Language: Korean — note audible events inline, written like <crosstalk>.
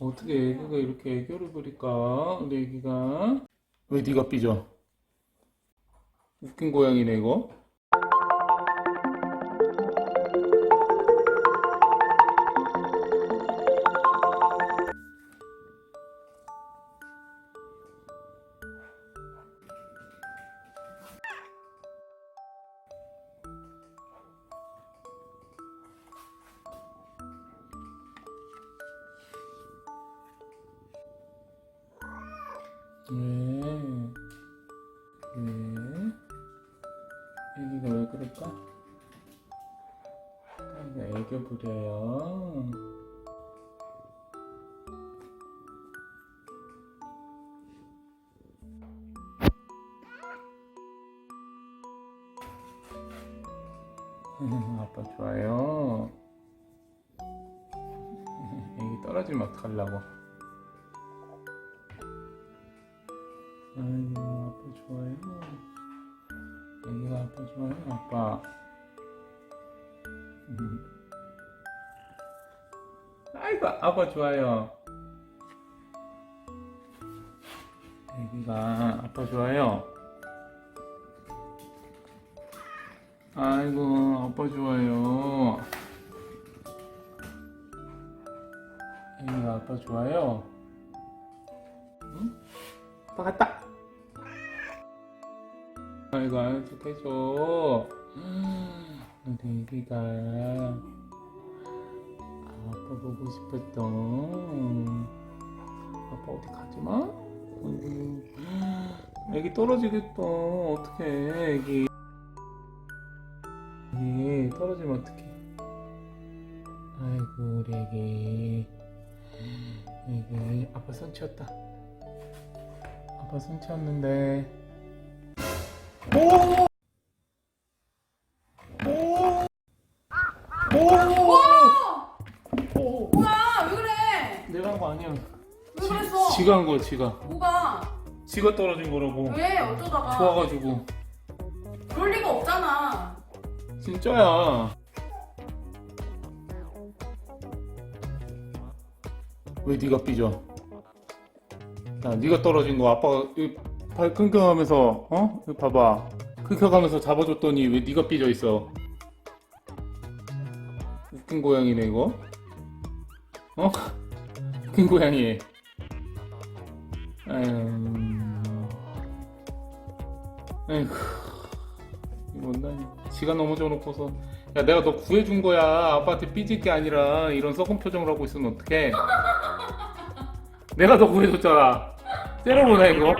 어떻게 애기가 이렇게 애교를 부릴까? 우리 애기가 왜 네가 삐져? 웃긴 고양이네 이거. 왜? 왜? 애기가 왜 그럴까? 애기가 애교 부려요. 아빠 좋아요. 애기 떨어지면 어떡하려고. 아이고 아빠 좋아요. 애기가 아빠 좋아요 아빠. 음. 아이고 아빠 좋아요. 애기가 아빠 좋아요. 아이고 아빠 좋아요. 애기가 아빠 좋아요. 응? 아빠 갔다. 아이고 안쪽 해줘. 우리 애기가 아빠 보고 싶었던. 아빠 어디 가지 마? 아이고. 애기 떨어지겠다. 어떡해 애기. 애기 떨어지면 어떡해. 아이고 우리 애기. 애기 아빠 손 치웠다. 아빠 손 치웠는데. 오! 지가 한 거야, 지가. 뭐가? 지가 떨어진 거라고. 왜 어쩌다가? 좋아가지고. 그럴 리가 없잖아. 진짜야. 왜 네가 삐져? 야, 네가 떨어진 거 아빠가 이 발 끙끙하면서 어? 이거 봐봐. 끙끙하면서 잡아줬더니 왜 네가 삐져 있어? 웃긴 고양이네 이거. 어? <laughs> 웃긴 고양이. 이거 온다니. 지가 넘어져 놓고서. 야, 내가 너 구해준 거야. 아빠한테 삐질 게 아니라 이런 썩은 표정을 하고 있으면 어떡해. <laughs> 내가 너 구해줬잖아. 때려보내, 이거.